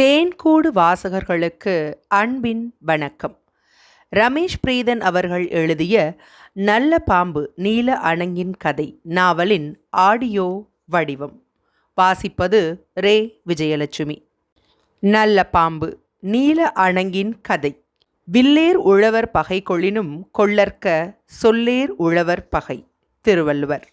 தேன்கூடு வாசகர்களுக்கு அன்பின் வணக்கம். ரமேஷ் பிரீதன் அவர்கள் எழுதிய நல்ல பாம்பு நீல அணங்கின் கதை நாவலின் ஆடியோ வடிவம். வாசிப்பது ரே. விஜயலட்சுமி. நல்ல பாம்பு நீல அணங்கின் கதை. வில்லேர் உழவர் பகை கொள்ளினும் கொள்ளற்க சொல்லேர் உழவர் பகை. திருவள்ளுவர்.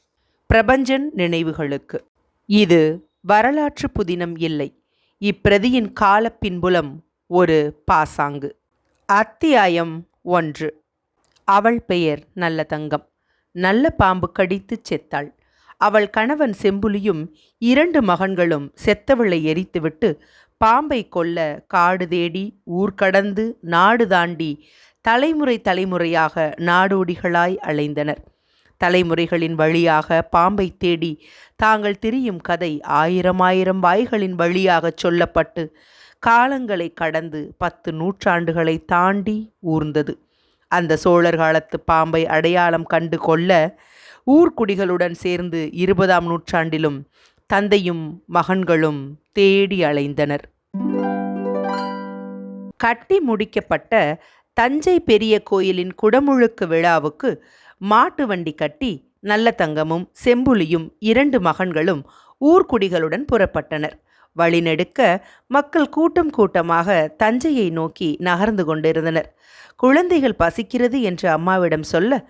பிரபஞ்சன் நினைவுகளுக்கு. இது வரலாற்று புதினம் இல்லை. இப்பிரதியின் காலப் பின்புலம் ஒரு பாசாங்கு. அத்தியாயம் ஒன்று. அவள் பெயர் நல்ல தங்கம். நல்ல பாம்பு கடித்துச் செத்தாள். அவள் கணவன் செம்புலியும் இரண்டு மகன்களும் செத்தவளை எரித்துவிட்டு பாம்பை கொல்ல காடு தேடி ஊர் கடந்து நாடு தாண்டி தலைமுறை தலைமுறையாக நாடோடிகளாய் அலைந்தனர். தலைமுறைகளின் வழியாக பாம்பை தேடி தாங்கள் திரியும் கதை ஆயிரம் ஆயிரம் வாய்களின் வழியாகச் சொல்லப்பட்டு காலங்களை கடந்து பத்து நூற்றாண்டுகளை தாண்டி ஊர்ந்தது. அந்த சோழர் காலத்து பாம்பை அடையாளம் கண்டு கொள்ள ஊர்க்குடிகளுடன் சேர்ந்து இருபதாம் நூற்றாண்டிலும் தந்தையும் மகன்களும் தேடி அலைந்தனர். கட்டி முடிக்கப்பட்ட தஞ்சை பெரிய கோயிலின் குடமுழுக்கு விழாவுக்கு மாட்டு வண்டி கட்டி நல்ல தங்கமும் செம்புலியும் இரண்டு மகன்களும் ஊர்க்குடிகளுடன் புறப்பட்டனர். வழிநெடுக்க மக்கள் கூட்டம் கூட்டமாக தஞ்சையை நோக்கி நகர்ந்து கொண்டிருந்தனர். குழந்தைகள் பசிக்கிறது என்று அம்மாவிடம் சொல்ல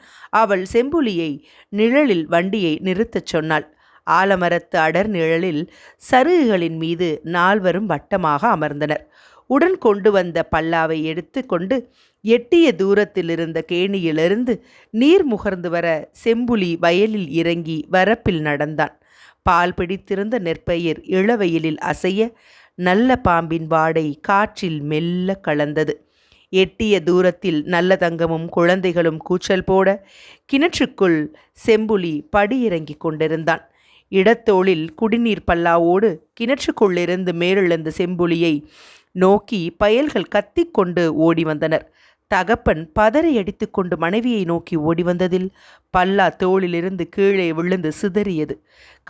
அவள் செம்புலியை நிழலில் வண்டியை நிறுத்தச் சொன்னாள். ஆலமரத்து அடர் நிழலில் சருகுகளின் மீது நால்வரும் வட்டமாக அமர்ந்தனர். உடன் கொண்டு வந்த பல்லாவை எடுத்து கொண்டு எட்டிய தூரத்தில் இருந்த கேணியிலிருந்து நீர் முகர்ந்து வர செம்புலி வயலில் இறங்கி வரப்பில் நடந்தான். பால் பிடித்திருந்த நெற்பயிர் இளவயலில் அசைய நல்ல பாம்பின் வாடை காற்றில் மெல்ல கலந்தது. எட்டிய தூரத்தில் நல்ல தங்கமும் குழந்தைகளும் கூச்சல் போட கிணற்றுக்குள் செம்புலி படியிறங்கிக் கொண்டிருந்தான். இடத்தோளில் குடிநீர் பல்லாவோடு கிணற்றுக்குள்ளிருந்து மேலெழுந்த செம்புலியை நோக்கி பயல்கள் கத்திக்கொண்டு ஓடி வந்தனர் தகப்பன் பதறி அடித்துக்கொண்டு மனைவியை நோக்கி ஓடி வந்ததில் பல்லா தோளிலிருந்து கீழே விழுந்து சிதறியது.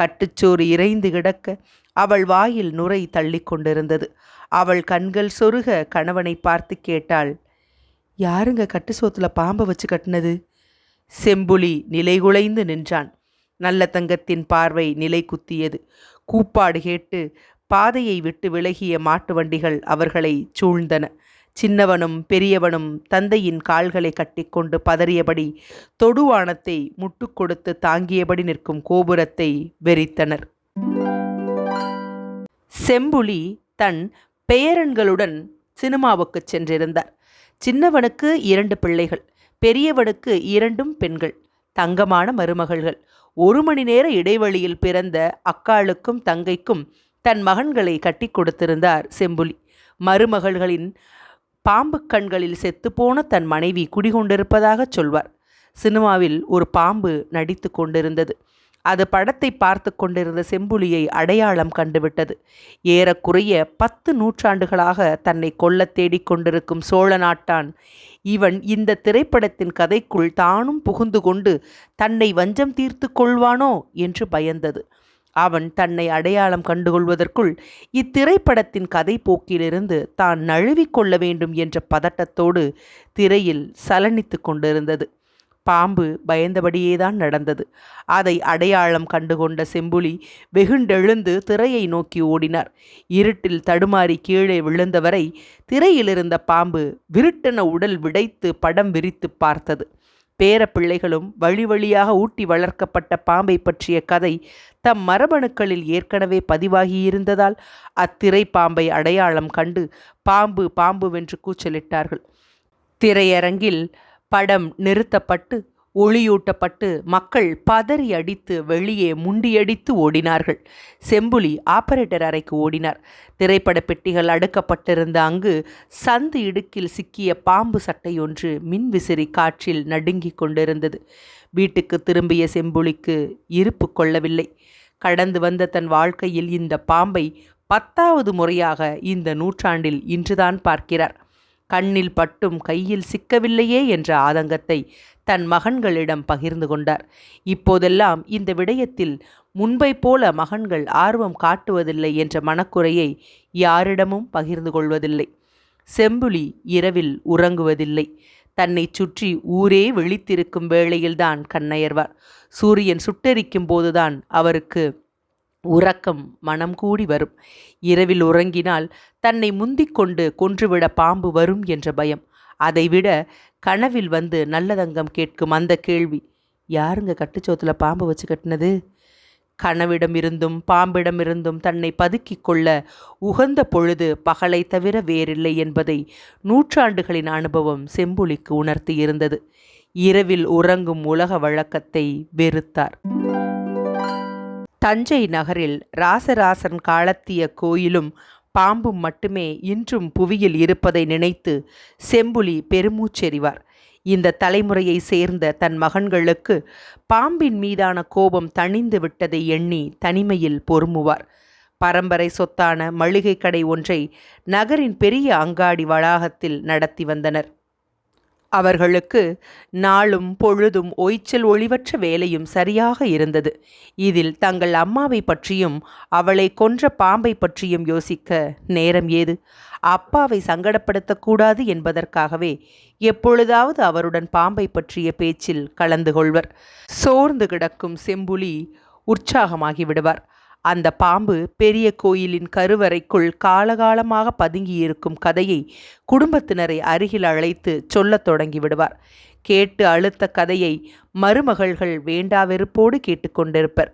கட்டுச்சோறு இறைந்து கிடக்க அவள் வாயில் நுரை தள்ளி கொண்டிருந்தது அவள் கண்கள் சொருக கணவனை பார்த்து கேட்டாள் யாருங்க கட்டு சோத்துல பாம்பை வச்சு கட்டினது? செம்புலி நிலைகுலைந்து நின்றான். நல்ல தங்கத்தின் பார்வை நிலை குத்தியது. கூப்பாடு கேட்டு பாதையை விட்டு விலகிய மாட்டு வண்டிகள் அவர்களை சூழ்ந்தன. சின்னவனும் பெரியவனும் தந்தையின் கால்களை கட்டிக்கொண்டு பதறியபடி தொடுவானத்தை முட்டு கொடுத்து தாங்கியபடி நிற்கும் கோபுரத்தை வெறித்தனர். செம்புலி தன் பெயரன்களுடன் சினிமாவுக்கு சென்றிருந்தார். சின்னவனுக்கு இரண்டு பிள்ளைகள் பெரியவனுக்கு இரண்டும் பெண்கள் தங்கமான மருமகள்கள். ஒரு மணி நேர இடைவெளியில் பிறந்த அக்காளுக்கும் தங்கைக்கும் தன் மகன்களை கட்டி கொடுத்திருந்தார் செம்புலி. மருமகள்களின் பாம்பு கண்களில் செத்துப்போன தன் மனைவி குடிகொண்டிருப்பதாகச் சொல்வார். சினிமாவில் ஒரு பாம்பு நடித்து கொண்டிருந்தது. அது படத்தை பார்த்து கொண்டிருந்த செம்புலியை அடையாளம் கண்டுவிட்டது. ஏறக்குறைய பத்து நூற்றாண்டுகளாக தன்னை கொல்ல தேடிக்கொண்டிருக்கும் சோழ நாட்டான் இவன் இந்த திரைப்படத்தின் கதைக்குள் தானும் புகுந்து கொண்டு தன்னை வஞ்சம் தீர்த்து கொள்வானோ என்று பயந்தது. அவன் தன்னை அடையாளம் கண்டுகொள்வதற்குள் இத்திரைப்படத்தின் கதை போக்கிலிருந்து தான் நழுவிக்கொள்ள வேண்டும் என்ற பதட்டத்தோடு திரையில் சலனித்து கொண்டிருந்தது. பாம்பு பயந்தபடியேதான் நடந்தது. அதை அடையாளம் கண்டுகொண்ட செம்புலி வெகுண்டெழுந்து திரையை நோக்கி ஓடினார். இருட்டில் தடுமாறி கீழே விழுந்தவரை திரையிலிருந்த பாம்பு விருட்டென உடல் விடைத்து படம் விரித்து பார்த்தது. பேர பிள்ளைகளும் வழி வழியாக ஊட்டி வளர்க்கப்பட்ட பாம்பை பற்றிய கதை தம் மரபணுக்களில் ஏற்கனவே பதிவாகியிருந்ததால் அத்திரை பாம்பை அடையாளம் கண்டு பாம்பு பாம்பு வென்று கூச்சலிட்டார்கள். திரையரங்கில் படம் நிறுத்தப்பட்டு ஒளியூட்டப்பட்டு மக்கள் பதறி அடித்து வெளியே முண்டியடித்து ஓடினார்கள். செம்புலி ஆபரேட்டர் அறைக்கு ஓடினார். திரைப்பட பெட்டிகள் அடுக்கப்பட்டிருந்த அங்கு சந்து இடுக்கில் சிக்கிய பாம்பு சட்டையொன்று மின்விசிறி காற்றில் நடுங்கிக் கொண்டிருந்தது. வீட்டுக்கு திரும்பிய செம்புலிக்கு இருப்பு கொள்ளவில்லை. கடந்து வந்த தன் வாழ்க்கையில் இந்த பாம்பை பத்தாவது முறையாக இந்த நூற்றாண்டில் இன்றுதான் பார்க்கிறார். கண்ணில் பட்டும் கையில் சிக்கவில்லையே என்ற ஆதங்கத்தை தன் மகன்களிடம் பகிர்ந்து கொண்டார். இப்போதெல்லாம் இந்த விடயத்தில் முன்பை போல மகன்கள் ஆர்வம் காட்டுவதில்லை என்ற மனக்குறையை யாரிடமும் பகிர்ந்து கொள்வதில்லை. செம்புலி இரவில் உறங்குவதில்லை. தன்னை சுற்றி ஊரே விழித்திருக்கும் வேளையில்தான் கண்ணயர்வார். சூரியன் சுட்டெரிக்கும் போதுதான் அவருக்கு உறக்கம் மனம் கூடி வரும். இரவில் உறங்கினால் தன்னை முந்திக் கொண்டு கொன்றுவிட பாம்பு வரும் என்ற பயம். அதைவிட கனவில் வந்து நல்லதங்கம் கேட்கும் அந்த கேள்வி. யாருங்க கட்டுச்சோத்தில் பாம்பு வச்சு கட்டினது? கனவிடமிருந்தும் பாம்பிடமிருந்தும் தன்னை பதுக்கிக் கொள்ள உகந்த பொழுது பகலை தவிர வேறில்லை என்பதை நூற்றாண்டுகளின் அனுபவம் செம்புலிக்கு உணர்த்தியிருந்தது இரவில் உறங்கும் உலக வழக்கத்தை வெறுத்தார். தஞ்சை நகரில் ராசராசன் காலத்திய கோயிலும் பாம்பும் மட்டுமே இன்றும் புவியில் இருப்பதை நினைத்து செம்புலி பெருமூச்செறிவார். இந்த தலைமுறையை சேர்ந்த தன் மகன்களுக்கு பாம்பின் மீதான கோபம் தணிந்து விட்டதை எண்ணி தனிமையில் பொறுமுவார். பரம்பரை சொத்தான மளிகை கடை ஒன்றை நகரின் பெரிய அங்காடி வளாகத்தில் நடத்தி வந்தனர். அவர்களுக்கு நாளும் பொழுதும் ஓய்ச்சல் ஒளிவற்ற வேலையும் சரியாக இருந்தது. இதில் தங்கள் அம்மாவை பற்றியும் அவளை கொன்ற பாம்பை பற்றியும் யோசிக்க நேரம் ஏது? அப்பாவை சங்கடப்படுத்தக்கூடாது என்பதற்காகவே எப்பொழுதாவது அவருடன் பாம்பை பற்றிய பேச்சில் கலந்து கொள்வர். சோர்ந்து கிடக்கும் செம்புலி உற்சாகமாகி விடுவார். அந்த பாம்பு பெரிய கோயிலின் கருவறைக்குள் காலகாலமாக பதுங்கியிருக்கும் கதையை குடும்பத்தினரை அருகில் அழைத்து சொல்லத் தொடங்கி விடுவார். கேட்டு அழுத்த கதையை மருமகள்கள் வேண்டாவெறுப்போடு கேட்டுக்கொண்டிருப்பர்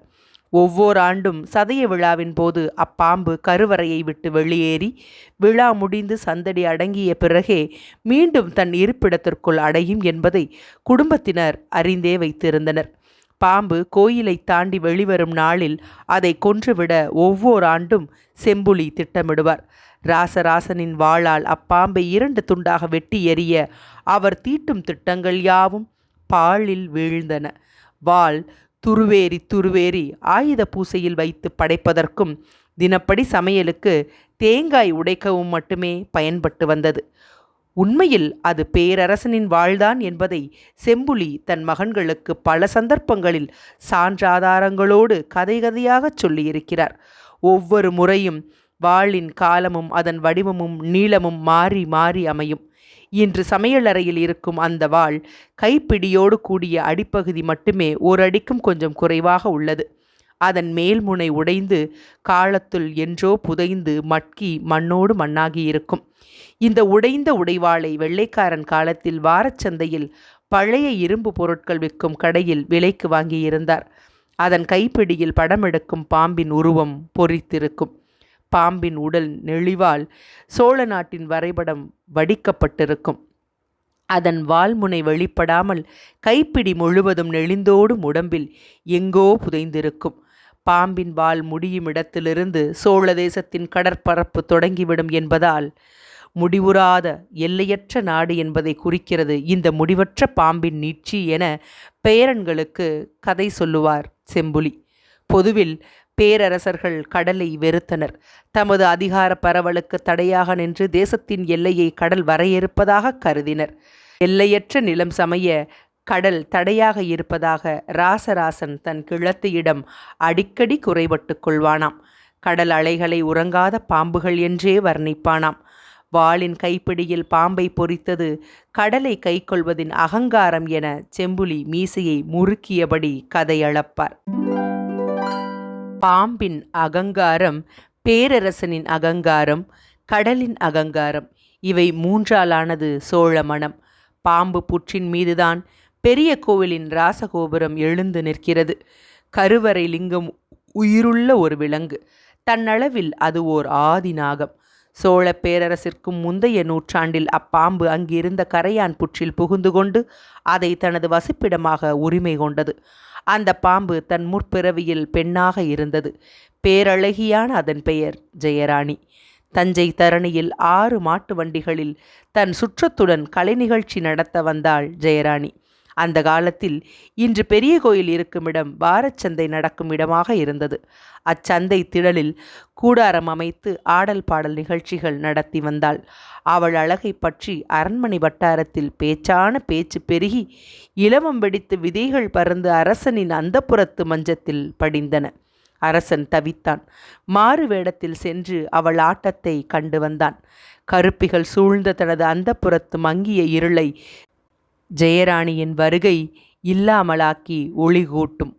ஒவ்வொரு ஆண்டும் சதய விழாவின் போது அப்பாம்பு கருவறையை விட்டு வெளியேறி விழா முடிந்து சந்தடி அடங்கிய பிறகே மீண்டும் தன் இருப்பிடத்திற்குள் அடையும் என்பதை குடும்பத்தினர் அறிந்தே வைத்திருந்தனர். பாம்பு கோயிலை தாண்டி வெளிவரும் நாளில் அதை கொன்றுவிட ஒவ்வொரு ஆண்டும் செம்புலி திட்டமிடுவார். ராசராசனின் வாளால் அப்பாம்பை இரண்டு துண்டாக வெட்டி எறிய அவர் தீட்டும் திட்டங்கள் யாவும் பாலில் வீழ்ந்தன. வாள் துருவேறி துருவேறி ஆயுத பூசையில் வைத்து படைப்பதற்கும் தினப்படி சமையலுக்கு தேங்காய் உடைக்கவும் மட்டுமே பயன்பட்டு வந்தது. உண்மையில் அது பேரரசனின் வாழ்தான் என்பதை செம்புலி தன் மகன்களுக்கு பல சந்தர்ப்பங்களில் சான்றாதாரங்களோடு கதை கதையாகச் சொல்லியிருக்கிறார். ஒவ்வொரு முறையும் வாளின் காலமும் அதன் வடிவமும் நீளமும் மாறி மாறி அமையும். இன்று சமையலறையில் இருக்கும் அந்த வாள் கைப்பிடியோடு கூடிய அடிப்பகுதி மட்டுமே ஒரு அடிக்கும் கொஞ்சம் குறைவாக உள்ளது. அதன் மேல்முனை உடைந்து காலத்துள் என்றோ புதைந்து மட்கி மண்ணோடு மண்ணாகி இருக்கும். இந்த உடைந்த உடைவாளை வெள்ளைக்காரன் காலத்தில் வாரச்சந்தையில் பழைய இரும்பு பொருட்கள் விற்கும் கடையில் விலைக்கு வாங்கியிருந்தார். அதன் கைப்பிடியில் படமெடுக்கும் பாம்பின் உருவம் பொறித்திருக்கும். பாம்பின் உடல் நெளிவால் சோழ நாட்டின் வரைபடம் வடிக்கப்பட்டிருக்கும். அதன் வால்முனை வெளிப்படாமல் கைப்பிடி முழுவதும் நெளிந்தோடும் உடம்பில் எங்கோ புதைந்திருக்கும். பாம்பின் வால் முடியும் இடத்திலிருந்து சோழ தேசத்தின் கடற்பரப்பு தொடங்கிவிடும் என்பதால் முடிவுறாத எல்லையற்ற நாடு என்பதை குறிக்கிறது இந்த முடிவற்ற பாம்பின் நீட்சி என பேரன்களுக்கு கதை சொல்லுவார் செம்புலி. பொதுவில் பேரரசர்கள் கடலை வெறுத்தனர். தமது அதிகார பரவலுக்கு தடையாக நின்று தேசத்தின் எல்லையை கடல் வரையறுப்பதாக கருதினர். எல்லையற்ற நிலம் சமைய கடல் தடையாக இருப்பதாக ராசராசன் தன் கிழத்தியிடம் அடிக்கடி குறைபட்டு கொள்வானாம். கடல் அலைகளை உறங்காத பாம்புகள் என்றே வர்ணிப்பானாம். வாளின் கைப்பிடியில் பாம்பை பொறித்தது கடலை கைக்கொள்வதின் அகங்காரம் என செம்புலி மீசையை முறுக்கியபடி கதையளப்பார். பாம்பின் அகங்காரம் பேரரசனின் அகங்காரம் கடலின் அகங்காரம் இவை மூன்றாலானது சோழ மனம். பாம்பு புற்றின் மீதுதான் பெரிய கோவிலின் ராசகோபுரம் எழுந்து நிற்கிறது. கருவறை லிங்கம் உயிருள்ள ஒரு விலங்கு. தன்னளவில் அது ஓர் ஆதிநாகம். சோழ பேரரசிற்கும் முந்தைய நூற்றாண்டில் அப்பாம்பு அங்கிருந்த கரையான் புற்றில் புகுந்து கொண்டு அதை தனது வசிப்பிடமாக உரிமை கொண்டது. அந்த பாம்பு தன் முற்பிறவியில் பெண்ணாக இருந்தது. பேரழகியான அதன் பெயர் ஜெயராணி. தஞ்சை தரணியில் ஆறு மாட்டு வண்டிகளில் தன் சுற்றத்துடன் கலை நிகழ்ச்சி நடத்த வந்தாள் ஜெயராணி. அந்த காலத்தில் இன்று பெரிய கோயில் இருக்கும் இடம் வாரச்சந்தை நடக்கும் இடமாக இருந்தது. அச்சந்தை திடலில் கூடாரம் அமைத்து ஆடல் பாடல் நிகழ்ச்சிகள் நடத்தி வந்தாள். அவள் அழகை பற்றி அரண்மனை வட்டாரத்தில் பேச்சான பேச்சு பெருகி இலவம் வெடித்து விதைகள் பறந்து அரசனின் அந்தப்புறத்து மஞ்சத்தில் படிந்தன. அரசன் தவித்தான். மாறு வேடத்தில் சென்று அவள் ஆட்டத்தை கண்டு வந்தான். கருப்பிகள் சூழ்ந்த தனது அந்தப்புறத்து மங்கிய இருளை ஜெயராணியின் வருகை இல்லாமலாக்கி ஒளிகூட்டும்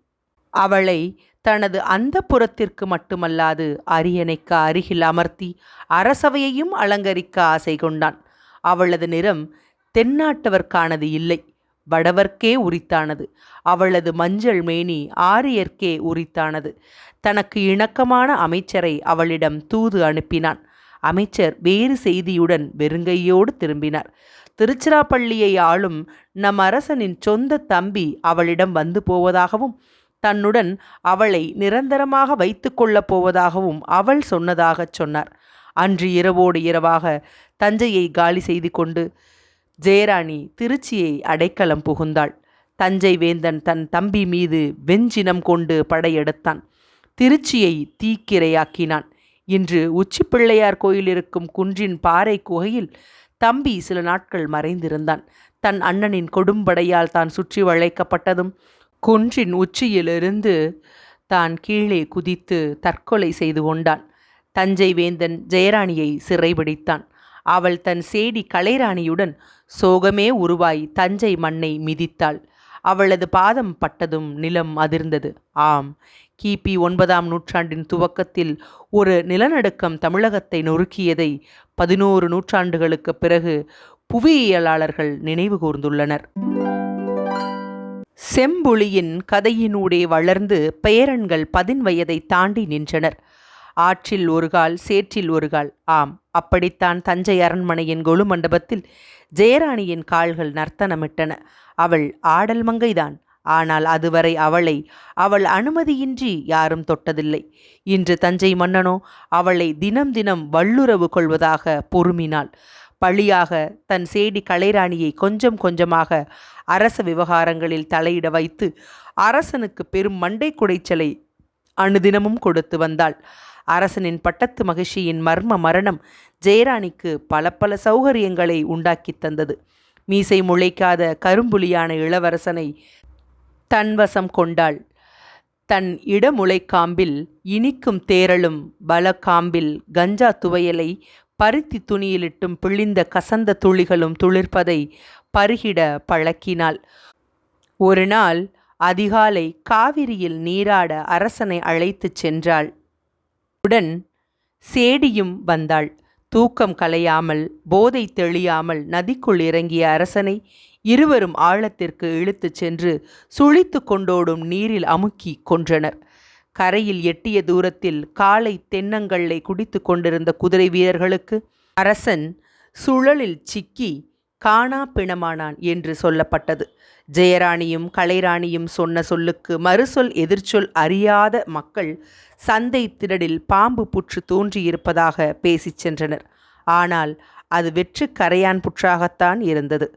அவளை தனது அந்த புறத்திற்கு மட்டுமல்லாது அரியணைக்கு அருகில் அமர்த்தி அரசவையையும் அலங்கரிக்க ஆசை கொண்டான். அவளது நிறம் தென்னாட்டவர்க்கானது இல்லை வடவர்க்கே உரித்தானது. அவளது மஞ்சள் மேனி ஆரியர்க்கே உரித்தானது. தனக்கு இணக்கமான அமைச்சரை அவளிடம் தூது அனுப்பினான். அமைச்சர் வேறு செய்தியுடன் வெறுங்கையோடு திரும்பினார். திருச்சிராப்பள்ளியை ஆளும் நம் அரசனின் சொந்த தம்பி அவளிடம் வந்து போவதாகவும் தன்னுடன் அவளை நிரந்தரமாக வைத்து கொள்ளப் போவதாகவும் அவள் சொன்னதாகச் சொன்னார். அன்று இரவோடு இரவாக தஞ்சையை காலி செய்து கொண்டு ஜெயராணி திருச்சியை அடைக்கலம் புகுந்தாள். தஞ்சை வேந்தன் தன் தம்பி மீது வெஞ்சினம் கொண்டு படையெடுத்தான். திருச்சியை தீக்கிரையாக்கினான். இன்று உச்சிப்பிள்ளையார் கோயில் இருக்கும் குன்றின் பாறை குகையில் தம்பி சில நாட்கள் மறைந்திருந்தான். தன் அண்ணனின் கொடும்படையால் தான் சுற்றி வளைக்கப்பட்டதும் குன்றின் உச்சியிலிருந்து தான் கீழே குதித்து தற்கொலை செய்து கொண்டான். தஞ்சை வேந்தன் ஜெயராணியை சிறைபிடித்தான். அவள் தன் சேடி கலைராணியுடன் சோகமே உருவாய் தஞ்சை மண்ணை மிதித்தாள். அவளது பாதம் பட்டதும் நிலம் அதிர்ந்தது. ஆம் கிபி ஒன்பதாம் நூற்றாண்டின் துவக்கத்தில் ஒரு நிலநடுக்கம் தமிழகத்தை நொறுக்கியதை பதினோரு நூற்றாண்டுகளுக்கு பிறகு புவியியலாளர்கள் நினைவு கூர்ந்துள்ளனர். செம்புலியின் கதையினூடே வளர்ந்து பேரன்கள் பதின் வயதை தாண்டி நின்றனர். ஆற்றில் ஒரு கால் சேற்றில் ஒரு கால். ஆம் அப்படித்தான் தஞ்சை அரண்மனையின் கொலு மண்டபத்தில் ஜெயராணியின் கால்கள் நர்த்தனமிட்டன. அவள் ஆடல் மங்கைதான். ஆனால் அதுவரை அவளை அவள் அனுமதியின்றி யாரும் தொட்டதில்லை. இன்று தஞ்சை மன்னனோ அவளை தினம் தினம் வல்லுறவு கொள்வதாக பொறுமினாள். பழியாக தன் சேடி கலைராணியை கொஞ்சம் கொஞ்சமாக அரச விவகாரங்களில் தலையிட வைத்து அரசனுக்கு பெரும் மண்டை குடைச்சலை அனுதினமும் கொடுத்து வந்தாள். அரசனின் பட்டத்து மகிழ்ச்சியின் மர்ம மரணம் ஜெயராணிக்கு பல பல சௌகரியங்களை உண்டாக்கி தந்தது. மீசை முளைக்காத கரும்புலியான இளவரசனை தன்வசம் கொண்டாள். தன் இடமுளைக்காம்பில் இனிக்கும் தேரலும் பலக்காம்பில் கஞ்சா துவையலை பருத்தி துணியிலிட்டும் பிழிந்த கசந்த துளிகளும் துளிர்ப்பதை பருகிட பழக்கினாள். ஒரு நாள் அதிகாலை காவிரியில் நீராட அரசனை அழைத்துச் சென்றாள். உடன் சேடியும் வந்தாள். தூக்கம் கலையாமல் போதை தெளியாமல் நதிக்குள் இறங்கிய அரசனை இருவரும் ஆழத்திற்கு இழுத்துச் சென்று சுழித்து கொண்டோடும் நீரில் அமுக்கி கொன்றனர். கரையில் எட்டிய தூரத்தில் காலை தென்னங்களை குடித்து கொண்டிருந்த குதிரை வீரர்களுக்கு அரசன் சுழலில் சிக்கி காணா பிணமானான் என்று சொல்லப்பட்டது. ஜெயராணியும் கலைராணியும் சொன்ன சொல்லுக்கு மறுசொல் எதிர்ச்சொல் அறியாத மக்கள் சந்தை திரடில் பாம்பு புற்று தோன்றியிருப்பதாக பேசிச் சென்றனர். ஆனால் அது வெற்று கரையான் புற்றாகத்தான் இருந்தது.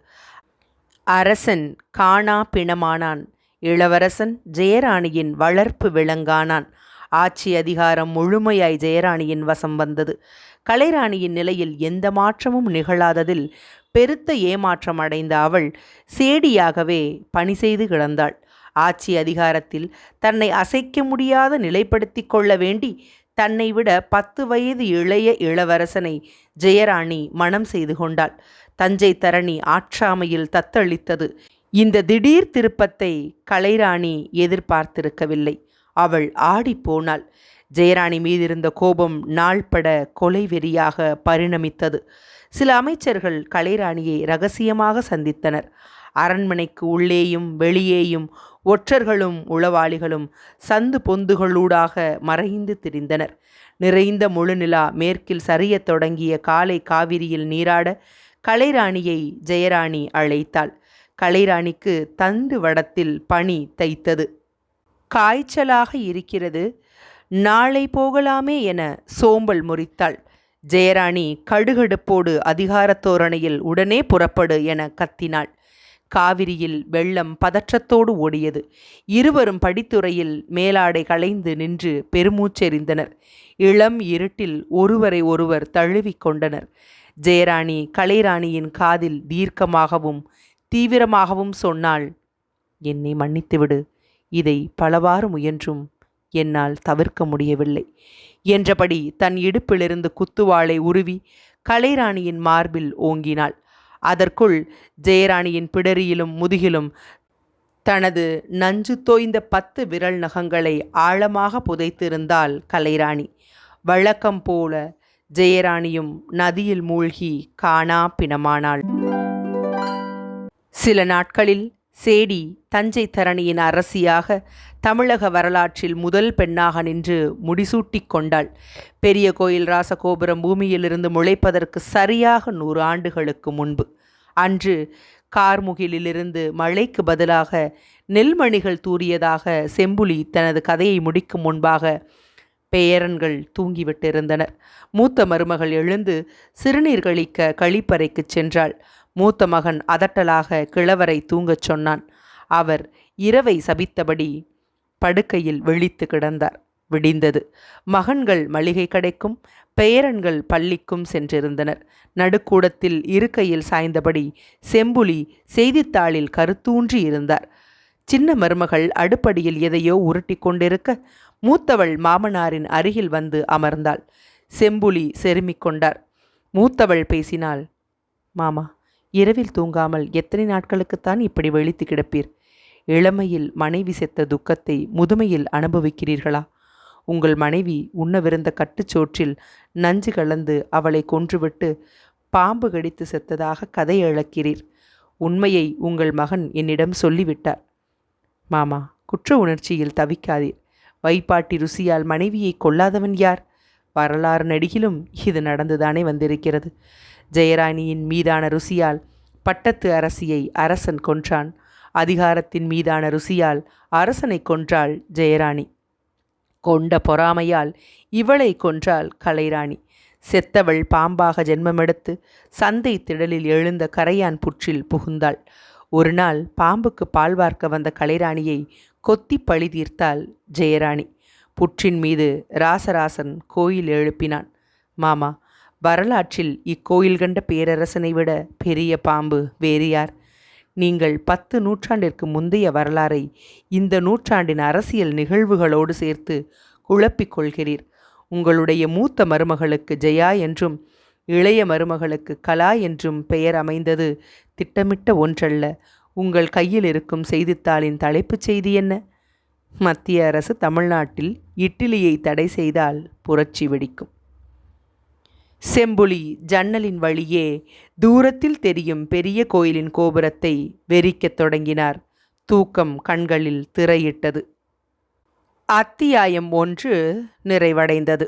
அரசன் காணா பிணமானான். இளவரசன் ஜெயராணியின் வளர்ப்பு விளங்கானான் ஆட்சி அதிகாரம் முழுமையாய் ஜெயராணியின் வசம் வந்தது. கலைராணியின் நிலையில் எந்த மாற்றமும் நிகழாததில் பெருத்த ஏமாற்றம் அடைந்த அவள் சேடியாகவே பணி செய்து கிடந்தாள். ஆட்சி அதிகாரத்தில் தன்னை அசைக்க முடியாத நிலைப்படுத்தி கொள்ள வேண்டி தன்னை விட பத்து வயது இளைய இளவரசனை ஜெயராணி மனம் செய்து கொண்டாள். தஞ்சை தரணி ஆற்றாமையில் தத்தளித்தது. இந்த திடீர் திருப்பத்தை கலைராணி எதிர்பார்த்திருக்கவில்லை. அவள் ஆடிப்போனாள் ஜெயராணி மீதிருந்த கோபம் நாள்பட கொலை வெறியாக பரிணமித்தது. சில அமைச்சர்கள் கலைராணியை ரகசியமாக சந்தித்தனர். அரண்மனைக்கு உள்ளேயும் வெளியேயும் ஒற்றர்களும் உளவாளிகளும் சந்து பொந்துகளூடாக மறைந்து திரிந்தனர். நிறைந்த முழுநிலா மேற்கில் சரியத் தொடங்கிய காலை காவிரியில் நீராட கலைராணியை ஜெயராணி அழைத்தாள். கலைராணிக்கு தந்து வடத்தில் பனி தைத்தது. காய்ச்சலாக இருக்கிறது. நாளை போகலாமே என சோம்பல் முறித்தாள். ஜெயராணி கடுகடுப்போடு அதிகாரத் தோரணையில் உடனே புறப்படு என கத்தினாள். காவிரியில் வெள்ளம் பதற்றத்தோடு ஓடியது. இருவரும் படித்துறையில் மேலாடை களைந்து நின்று பெருமூச்செறிந்தனர். இளம் இருட்டில் ஒருவரை ஒருவர் தழுவிக் கொண்டனர். ஜெயராணி கலைராணியின் காதில் தீர்க்கமாகவும் தீவிரமாகவும் சொன்னாள் என்னை மன்னித்துவிடு. இதை பலவாறு முயன்றும். என்னால் தவிர்க்க முடியவில்லை. என்றபடி தன் இடுப்பிலிருந்து குத்துவாளை உருவி கலைராணியின் மார்பில் ஓங்கினாள். அதற்குள் ஜெயராணியின் பிடரியிலும் முதுகிலும் தனது நஞ்சு தோய்ந்த பத்து விரல் நகங்களை ஆழமாக புதைத்திருந்தாள் கலைராணி. வழக்கம் போல ஜெயராணியும் நதியில் மூழ்கி காணா பிணமானாள். சில நாட்களில் சேடி தஞ்சை தரணியின் அரசியாக தமிழக வரலாற்றில் முதல் பெண்ணாக நின்று முடிசூட்டிக் கொண்டாள். பெரிய கோயில் ராசகோபுரம் பூமியிலிருந்து முளைப்பதற்கு சரியாக நூறு ஆண்டுகளுக்கு முன்பு. அன்று கார்முகிலிலிருந்து மழைக்கு பதிலாக நெல்மணிகள் தூறியதாக செம்புலி தனது கதையை முடிக்கும் முன்பாக பேரன்கள் தூங்கிவிட்டிருந்தனர். மூத்த மருமகள் எழுந்து சிறுநீர் கழிக்க கழிப்பறைக்கு சென்றாள். மூத்த மகன் அதட்டலாக கிழவரை தூங்கச் சொன்னான். அவர் இரவை சபித்தபடி படுக்கையில் விழித்து கிடந்தார். விடிந்தது. மகன்கள் மளிகை கடைக்கும் பெயரன்கள் பள்ளிக்கும் சென்றிருந்தனர். நடுக்கூடத்தில் இருக்கையில் சாய்ந்தபடி செம்புலி செய்தித்தாளில் கருத்தூன்றி இருந்தார். சின்ன மருமகள் அடுப்படியில் எதையோ உருட்டி கொண்டிருக்க மூத்தவள் மாமனாரின் அருகில் வந்து அமர்ந்தாள். செம்புலி செருமிக் கொண்டார். மூத்தவள் பேசினாள் மாமா இரவில் தூங்காமல் எத்தனை நாட்களுக்குத்தான் இப்படி வெளித்து கிடப்பீர்? இளமையில் மனைவி செத்த துக்கத்தை முதுமையில் அனுபவிக்கிறீர்களா? உங்கள் மனைவி உண்ணவிருந்த கட்டுச்சோற்றில் நஞ்சு கலந்து அவளை கொன்றுவிட்டு பாம்பு கடித்து செத்ததாக கதை இழக்கிறீர். உண்மையை உங்கள் மகன் என்னிடம் சொல்லிவிட்டார். மாமா குற்ற உணர்ச்சியில் தவிக்காதீர். வைப்பாட்டி ருசியால் மனைவியை கொல்லாதவன் யார்? வரலாறு நடிகிலும் இது நடந்துதானே வந்திருக்கிறது. ஜெயராணியின் மீதான ருசியால் பட்டத்து அரசியை அரசன் கொன்றான். அதிகாரத்தின் மீதான ருசியால் அரசனை கொன்றாள் ஜெயராணி. கொண்ட பொறாமையால் இவளை கொன்றாள் கலைராணி. செத்தவள் பாம்பாக ஜென்மமெடுத்து சந்தை திடலில் எழுந்த கரையான் புற்றில் புகுந்தாள். ஒரு நாள் பாம்புக்கு பால் பார்க்க வந்த கலைராணியை கொத்தி பழி தீர்த்தாள் ஜெயராணி. புற்றின் மீது ராசராசன் கோயில் எழுப்பினான். மாமா வரலாற்றில் இக்கோயில் கண்ட பேரரசனை விட பெரிய பாம்பு வேறு யார்? நீங்கள் பத்து நூற்றாண்டிற்கு முந்தைய வரலாறை இந்த நூற்றாண்டின் அரசியல் நிகழ்வுகளோடு சேர்த்து குழப்பிக் கொள்கிறீர். உங்களுடைய மூத்த மருமகளுக்கு ஜெயா என்றும் இளைய மருமகளுக்கு கலா என்றும் பெயர் அமைந்தது திட்டமிட்ட ஒன்றல்ல. உங்கள் கையில் இருக்கும் செய்தித்தாளின் தலைப்புச் செய்தி என்ன? மத்திய அரசு தமிழ்நாட்டில் இட்டிலியை தடை செய்தால் புரட்சி வெடிக்கும். செம்புலி ஜன்னலின் வழியே தூரத்தில் தெரியும் பெரிய கோயிலின் கோபுரத்தை வெறிக்கத் தொடங்கினார். தூக்கம் கண்களில் திரையிட்டது. அத்தியாயம் ஒன்று நிறைவடைந்தது.